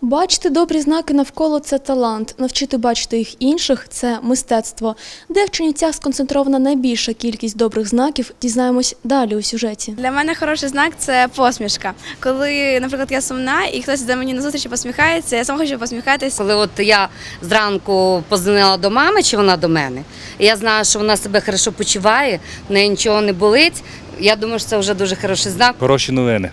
Бачити добрі знаки навколо це талант. Навчити бачити їх інших це мистецтво. Де в Чернівцях сконцентрована найбільша кількість добрих знаків, дізнаємось далі у сюжеті. Для мене хороший знак це посмішка. Коли, наприклад, я сумна і хтось йде мені на зустріч і посміхається, я сама хочу посміхатися. Коли от я зранку позвонила до мами, чи вона до мене, і я знаю, що вона себе хорошо почуває, в неї нічого не болить. Я думаю, що це вже дуже хороший знак. Хороші новини.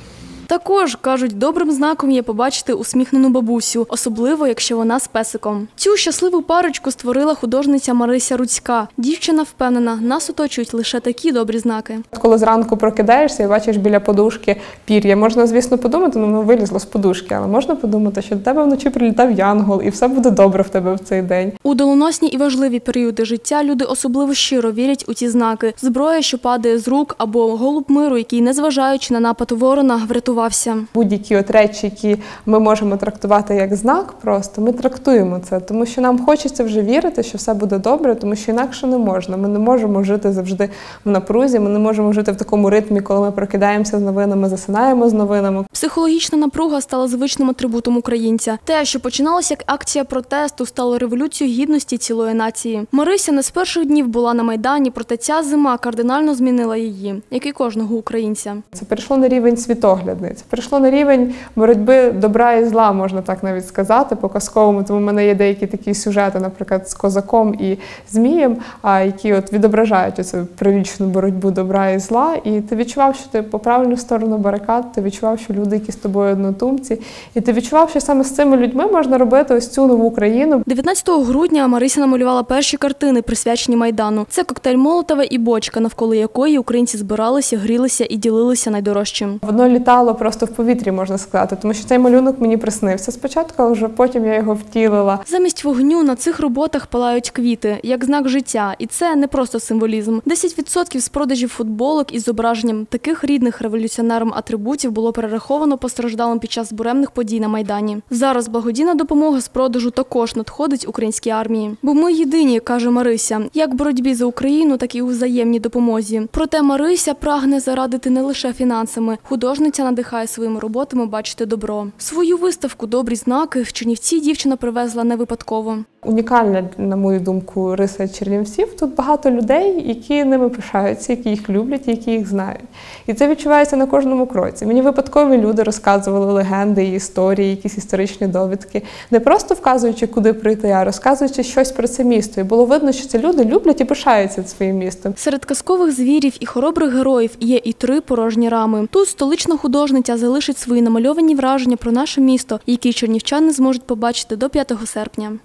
Також кажуть, добрим знаком є побачити усміхнену бабусю, особливо якщо вона з песиком. Цю щасливу парочку створила художниця Марися Руцька. Дівчина впевнена, нас оточують лише такі добрі знаки. Коли зранку прокидаєшся і бачиш біля подушки пір'я, можна, звісно, подумати, ну воно вилізло з подушки, але можна подумати, що до тебе вночі прилітав янгол, і все буде добре в тебе в цей день. У доленосні і важливі періоди життя люди особливо щиро вірять у ці знаки. Зброя, що падає з рук, або голуб миру, який, незважаючи на напад ворона, врятувався. Будь-які от речі, які ми можемо трактувати як знак, просто ми трактуємо це, тому що нам хочеться вже вірити, що все буде добре, тому що інакше не можна. Ми не можемо жити завжди в напрузі. Ми не можемо жити в такому ритмі, коли ми прокидаємося з новинами, засинаємо з новинами. Психологічна напруга стала звичним атрибутом українця. Те, що починалося як акція протесту, стало революцією гідності цілої нації. Марися не з перших днів була на майдані, проте ця зима кардинально змінила її, як і кожного українця. Це перейшло на рівень світоглядний. Це перейшло на рівень боротьби добра і зла, можна так навіть сказати, по казковому. Тому в мене є деякі такі сюжети, наприклад, з козаком і змієм, а які от відображають оцю привічну боротьбу добра і зла. І ти відчував, що ти по правильну сторону барикад, ти відчував, що люди, які з тобою однотумці, і ти відчував, що саме з цими людьми можна робити ось цю нову країну. 19 грудня Марися намалювала перші картини, присвячені майдану. Це коктейль Молотова і бочка, навколо якої українці збиралися, грілися і ділилися найдорожчим. Воно літало просто в повітрі, можна сказати, тому що цей малюнок мені приснився спочатку, а вже потім я його втілила. Замість вогню на цих роботах палають квіти, як знак життя, і це не просто символізм. 10% з продажів футболок із зображенням таких рідних революціонерам атрибутів було перераховано постраждалим під час буремних подій на майдані. Зараз благодійна допомога з продажу також надходить українській армії. Бо ми єдині, каже Марися, як в боротьбі за Україну, так і у взаємній допомозі. Проте Марися прагне зарадити не лише фінансами. Художниця надихає своїми роботами бачити добро. Свою виставку Добрі знаки в Чернівці дівчина привезла не випадково. Унікальна, на мою думку, риса чернівців. Тут багато людей, які ними пишаються, які їх люблять, які їх знають. І це відчувається на кожному кроці. Мені випадкові люди розказували легенди історії, якісь історичні довідки, не просто вказуючи, куди прийти, а розказуючи щось про це місто. І було видно, що ці люди люблять і пишаються своїм містом. Серед казкових звірів і хоробрих героїв є і три порожні рами. Тут столична художниця залишить свої намальовані враження про наше місто, які чернівчани зможуть побачити до 5 серпня.